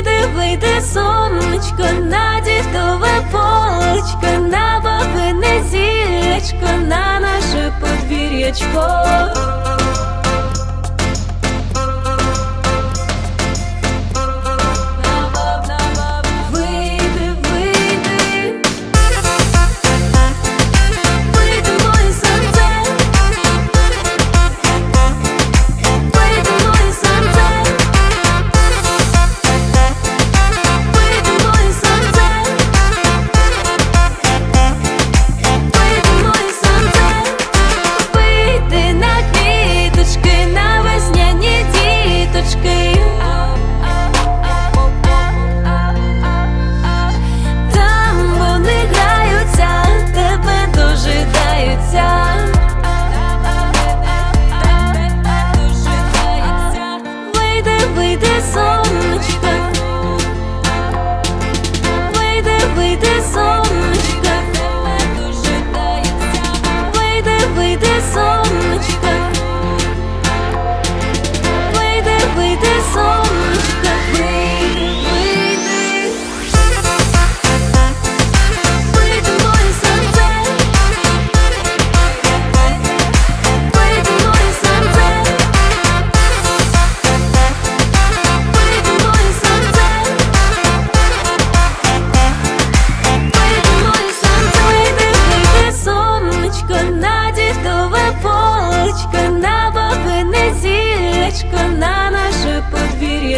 вийди, вийди, сонечко, на дідове полочко, на бабине зілечко, на наше подвір'ячко.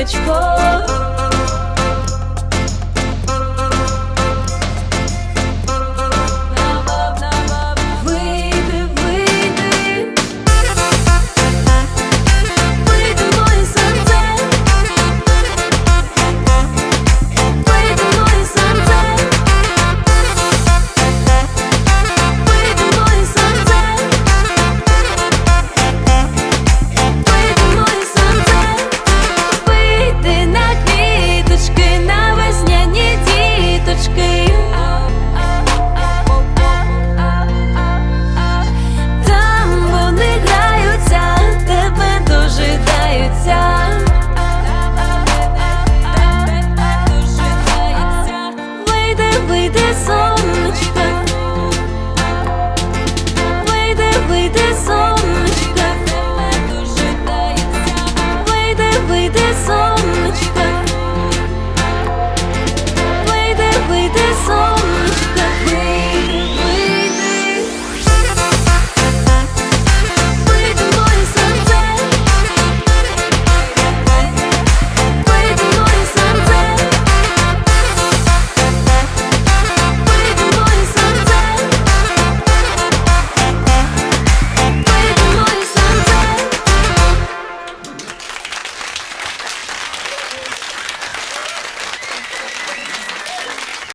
сонечко.